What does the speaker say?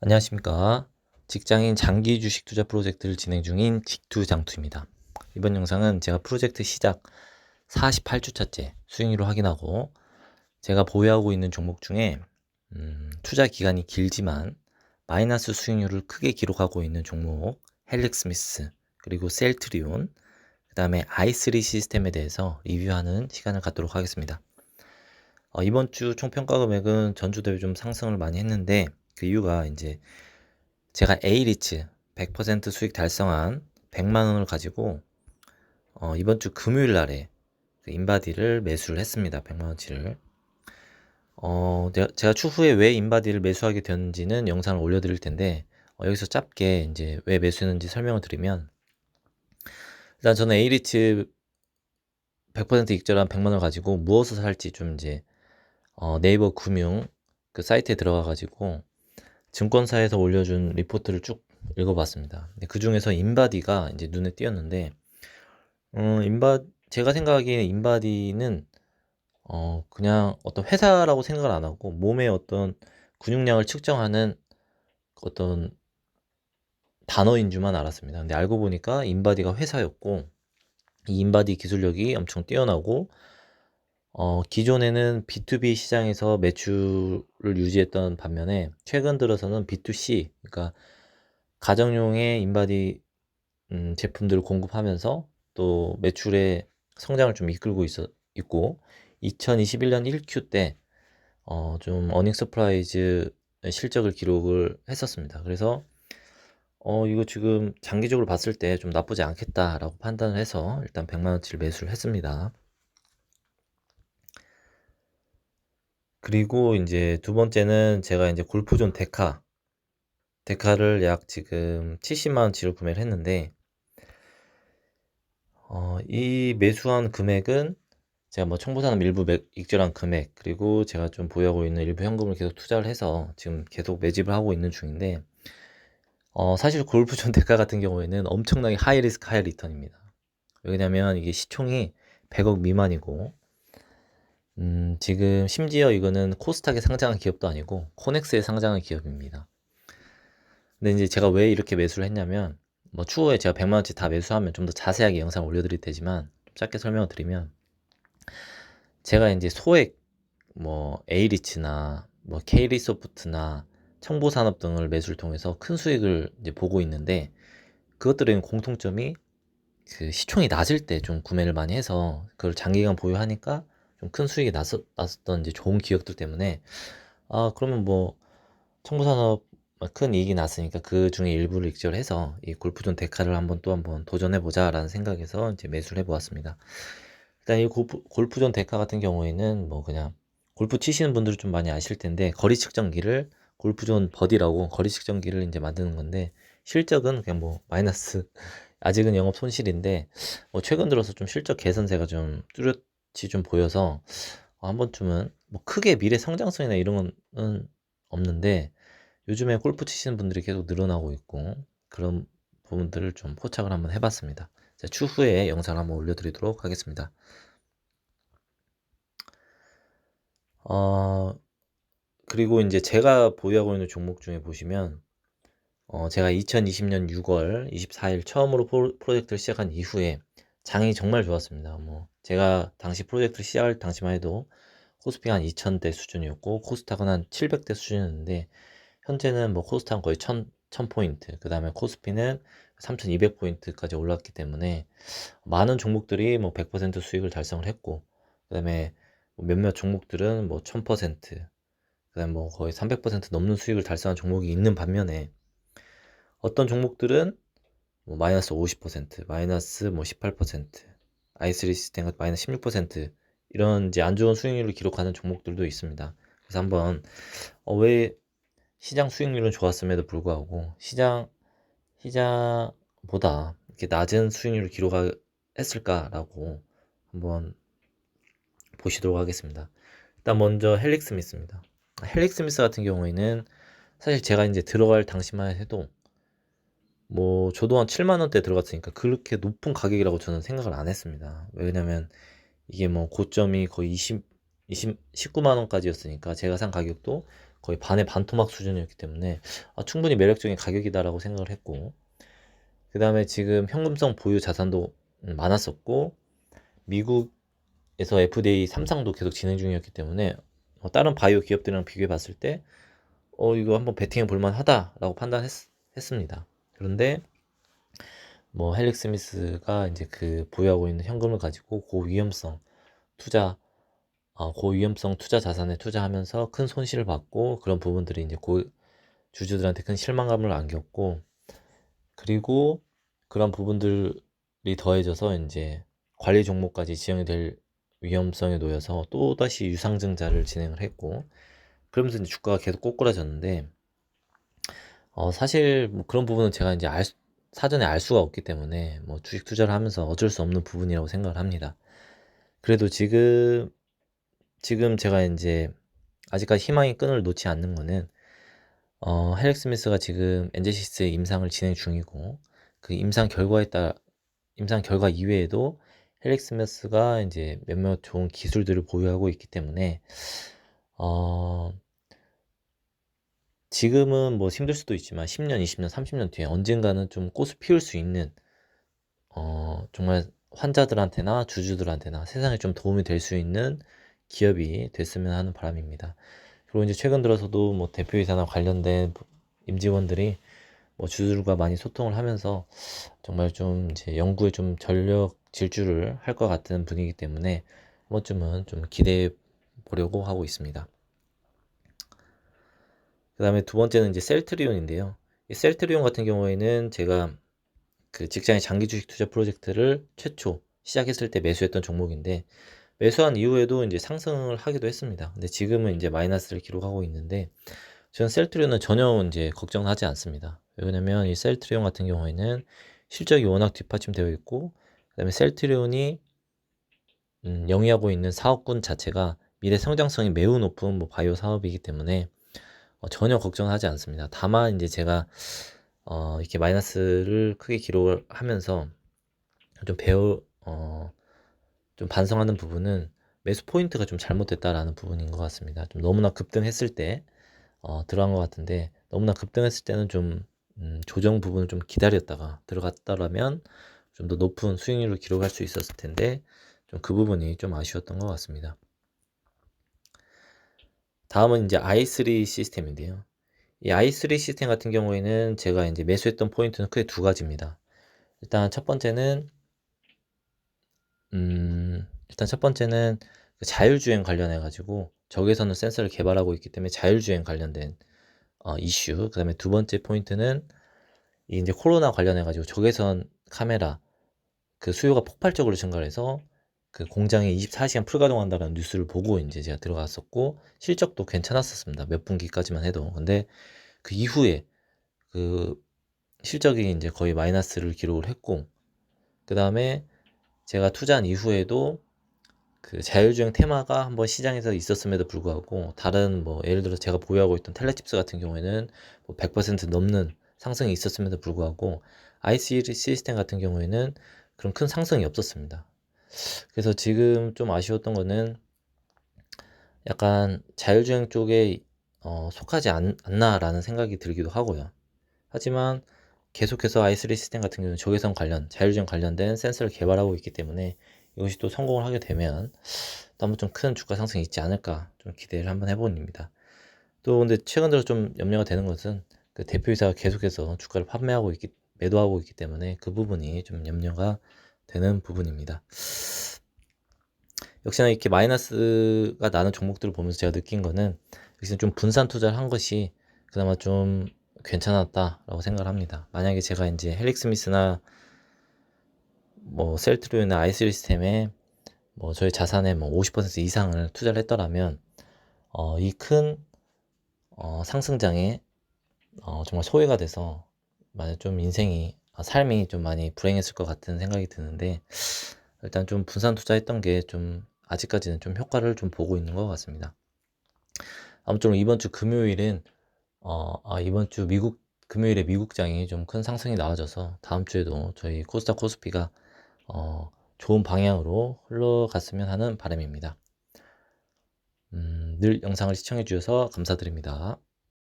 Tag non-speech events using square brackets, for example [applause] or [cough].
안녕하십니까. 직장인 장기 주식 투자 프로젝트를 진행 중인 직투장투입니다. 이번 영상은 제가 프로젝트 시작 48주차째 수익률을 확인하고 제가 보유하고 있는 종목 중에 음, 투자 기간이 길지만 마이너스 수익률을 크게 기록하고 있는 종목 헬릭스미스 그리고 셀트리온 그 다음에 i3 시스템에 대해서 리뷰하는 시간을 갖도록 하겠습니다. 어, 이번 주 총평가 금액은 전주 대비 좀 상승을 많이 했는데 그 이유가 이제 제가 A리츠 100% 수익 달성한 100만 원을 가지고 어, 이번 주 금요일 날에 그 인바디를 매수를 했습니다. 100만 원치를. 어, 내- 제가 추후에 왜 인바디를 매수하게 되었는지는 영상을 올려드릴 텐데 어, 여기서 짧게 이제 왜 매수했는지 설명을 드리면 일단 저는 A리츠 100% 익절한 100만 원을 가지고 무엇을 살지 좀 이제 어, 네이버 금융 그 사이트에 들어가 가지고 증권사에서 올려준 리포트를 쭉 읽어봤습니다. 그 중에서 인바디가 이제 눈에 띄었는데, 어, 인바, 제가 생각하기에 인바디는, 어, 그냥 어떤 회사라고 생각을 안 하고, 몸의 어떤 근육량을 측정하는 어떤 단어인 줄만 알았습니다. 근데 알고 보니까 인바디가 회사였고, 이 인바디 기술력이 엄청 뛰어나고, 어, 기존에는 B2B 시장에서 매출을 유지했던 반면에 최근 들어서는 B2C, 그러니까 가정용의 인바디 음, 제품들을 공급하면서 또 매출의 성장을 좀 이끌고 있어, 있고 2021년 1Q 때 어, 좀 어닝 서프라이즈 실적을 기록을 했었습니다. 그래서 어, 이거 지금 장기적으로 봤을 때 좀 나쁘지 않겠다라고 판단을 해서 일단 100만 원치를 매수를 했습니다. 그리고 이제 두 번째는 제가 이제 골프존 데카 데카를 약 지금 70만 원치로 구매를 했는데 어, 이 매수한 금액은 제가 뭐 청부산업 일부 매, 익절한 금액 그리고 제가 좀 보유하고 있는 일부 현금을 계속 투자를 해서 지금 계속 매집을 하고 있는 중인데 어, 사실 골프존 [laughs] 대가 같은 경우에는 엄청나게 하이 리스크 하이 리턴입니다. 왜냐면 이게 시총이 100억 미만이고 음, 지금 심지어 이거는 코스닥에 상장한 기업도 아니고 코넥스에 상장한 기업입니다. 근데 이제 제가 왜 이렇게 매수를 했냐면 뭐 추후에 제가 100만 원치 다 매수하면 좀 더 자세하게 영상 올려드릴 테지만 좀 짧게 설명을 드리면 제가 이제 소액 뭐 A리츠나 뭐 K리소프트나 청보산업 등을 매수를 통해서 큰 수익을 이제 보고 있는데 그것들의 공통점이 그 시총이 낮을 때 좀 구매를 많이 해서 그걸 장기간 보유하니까 좀 큰 수익이 났었, 났었던 이제 좋은 기업들 때문에 아 그러면 뭐 청부산업 큰 이익이 났으니까 그 중에 일부를 익절해서 이 골프존 데카를 한번 또 한번 도전해 보자 라는 생각에서 이제 매수를 해 보았습니다. 일단 이 골프, 골프존 데카 같은 경우에는 뭐 그냥 골프 치시는 분들은 좀 많이 아실 텐데 거리 측정기를 골프존 버디라고 거리 측정기를 이제 만드는 건데 실적은 그냥 뭐 마이너스 아직은 영업 손실인데 뭐 최근 들어서 좀 실적 개선세가 좀 뚜렷 이 좀 보여서 한 번쯤은 뭐 크게 미래 성장성이나 이런 건 없는데 요즘에 골프 치시는 분들이 계속 늘어나고 있고 그런 부분들을 좀 포착을 한번 해봤습니다. 자, 추후에 영상을 한번 올려드리도록 하겠습니다. 어, 그리고 이제 제가 보유하고 있는 종목 중에 보시면 어, 제가 2020년 6월 24일 처음으로 프로, 프로젝트를 시작한 이후에 장이 정말 좋았습니다. 뭐 제가 당시 프로젝트를 시작할 당시만 해도 코스피가 한 2000대 수준이었고 코스닥은 한 700대 수준이었는데 현재는 뭐 코스닥은 거의 1000, 1000포인트 그 다음에 코스피는 3200포인트까지 올랐기 때문에 많은 종목들이 뭐 100% 수익을 달성을 했고 그 다음에 몇몇 종목들은 뭐 1000%, 그 다음 뭐 거의 300% 넘는 수익을 달성한 종목이 있는 반면에 어떤 종목들은 뭐 마이너스 50%, 마이너스 뭐 18%, i3 시스템 마이너스 16% 이런 이제 안 좋은 수익률을 기록하는 종목들도 있습니다. 그래서 한번 어, 왜 시장 수익률은 좋았음에도 불구하고 시장 시장보다 이렇게 낮은 수익률을 기록했을까라고 한번 보시도록 하겠습니다. 일단 먼저 헬릭 스미스입니다. 헬릭 스미스 같은 경우에는 사실 제가 이제 들어갈 당시만 해도 뭐 저도 한 7만 원대 들어갔으니까 그렇게 높은 가격이라고 저는 생각을 안 했습니다. 왜냐면 이게 뭐 고점이 거의 20, 20 19만 원까지였으니까 제가 산 가격도 거의 반의 반토막 수준이었기 때문에 아, 충분히 매력적인 가격이다라고 생각을 했고 그 다음에 지금 현금성 보유 자산도 음, 많았었고 미국에서 FDA 3상도 계속 진행 중이었기 때문에 어, 다른 바이오 기업들이랑 비교해 봤을 때 어, 이거 한번 베팅해 볼만 하다라고 판단했습니다. 그런데 뭐 헬릭 스미스가 이제 그 보유하고 있는 현금을 가지고 고위험성 투자 어, 고위험성 투자 자산에 투자하면서 큰 손실을 받고 그런 부분들이 이제 고 주주들한테 큰 실망감을 안겼고 그리고 그런 부분들이 더해져서 이제 관리 종목까지 지정이 될 위험성에 놓여서 또다시 유상증자를 진행을 했고 그러면서 이제 주가가 계속 꼬꾸라졌는데 어 사실 뭐 그런 부분은 제가 이제 알 수- 사전에 알 수가 없기 때문에 뭐 주식 투자를 하면서 어쩔 수 없는 부분이라고 생각을 합니다. 그래도 지금 지금 제가 이제 아직까지 희망의 끈을 놓지 않는 거는 어 헬릭 스미스가 지금 엔제시스의 임상을 진행 중이고 그 임상 결과에 따라 임상 결과 이외에도 헬릭 스미스가 이제 몇몇 좋은 기술들을 보유하고 있기 때문에 어 지금은 뭐 힘들 수도 있지만 10년, 20년, 30년 뒤에 언젠가는 좀 꽃을 피울 수 있는 어 정말 환자들한테나 주주들한테나 세상에 좀 도움이 될 수 있는 기업이 됐으면 하는 바람입니다. 그리고 이제 최근 들어서도 뭐 대표이사나 관련된 임직원들이 뭐 주주들과 많이 소통을 하면서 정말 좀 이제 연구에 좀 전력 질주를 할 것 같은 분위기 때문에 한 번쯤은 좀 기대해 보려고 하고 있습니다. 그 다음에 두 번째는 이제 셀트리온인데요. 이 셀트리온 같은 경우에는 제가 그 직장의 장기 주식 투자 프로젝트를 최초 시작했을 때 매수했던 종목인데 매수한 이후에도 이제 상승을 하기도 했습니다. 근데 지금은 이제 마이너스를 기록하고 있는데 저는 셀트리온은 전혀 이제 걱정하지 않습니다. 왜냐면 이 셀트리온 같은 경우에는 실적이 워낙 뒷받침되어 있고 그다음에 셀트리온이 음, 영위하고 있는 사업군 자체가 미래 성장성이 매우 높은 뭐 바이오 사업이기 때문에 어, 전혀 걱정하지 않습니다. 다만 이제 제가 어, 이렇게 마이너스를 크게 기록을 하면서 좀 배우 어, 좀 반성하는 부분은 매수 포인트가 좀 잘못됐다라는 부분인 것 같습니다. 좀 너무나 급등했을 때 어, 들어간 것 같은데 너무나 급등했을 때는 좀 음, 조정 부분을 좀 기다렸다가 들어갔다라면 좀 더 높은 수익률을 기록할 수 있었을 텐데 좀 그 부분이 좀 아쉬웠던 것 같습니다. 다음은 이제 i3 시스템인데요. 이 i3 시스템 같은 경우에는 제가 이제 매수했던 포인트는 크게 두 가지입니다. 일단 첫 번째는 음, 일단 첫 번째는 그 자율주행 관련해 가지고 적외선을 센서를 개발하고 있기 때문에 자율주행 관련된 어, 이슈. 그다음에 두 번째 포인트는 이 이제 코로나 관련해 가지고 적외선 카메라 그 수요가 폭발적으로 증가해서 그 공장이 24시간 풀가동한다는 뉴스를 보고 이제 제가 들어갔었고 실적도 괜찮았었습니다. 몇 분기까지만 해도. 근데 그 이후에 그 실적이 이제 거의 마이너스를 기록을 했고 그 다음에 제가 투자한 이후에도 그 자율주행 테마가 한번 시장에서 있었음에도 불구하고 다른 뭐 예를 들어 제가 보유하고 있던 텔레칩스 같은 경우에는 뭐 100% 넘는 상승이 있었음에도 불구하고 IC 시스템 같은 경우에는 그런 큰 상승이 없었습니다. 그래서 지금 좀 아쉬웠던 거는 약간 자율주행 쪽에 어, 속하지 않, 않나라는 생각이 들기도 하고요. 하지만 계속해서 i3 시스템 같은 경우는 적외선 관련, 자율주행 관련된 센서를 개발하고 있기 때문에 이것이 또 성공을 하게 되면 또 한번 좀 큰 주가 상승이 있지 않을까 좀 기대를 한번 해봅니다. 또 근데 최근 들어 좀 염려가 되는 것은 그 대표이사가 계속해서 주가를 판매하고 있기, 매도하고 있기 때문에 그 부분이 좀 염려가 되는 부분입니다. 역시나 이렇게 마이너스가 나는 종목들을 보면서 제가 느낀 거는 역시나 좀 분산 투자를 한 것이 그나마 좀 괜찮았다라고 생각을 합니다. 만약에 제가 이제 헬릭 스미스나 뭐 셀트리오나 아이스 시스템에 뭐 저희 자산의 뭐 50% 이상을 투자를 했더라면 어, 이 큰 어, 상승장에 어, 정말 소외가 돼서 만약 좀 인생이 아, 삶이 좀 많이 불행했을 것 같은 생각이 드는데 일단 좀 분산 투자했던 게 좀 아직까지는 좀 효과를 좀 보고 있는 것 같습니다. 아무쪼록 이번 주 금요일은 어, 아, 이번 주 미국 금요일에 미국장이 좀 큰 상승이 나와져서 다음 주에도 저희 코스닥 코스피가 어, 좋은 방향으로 흘러갔으면 하는 바람입니다. 음, 늘 영상을 시청해 주셔서 감사드립니다.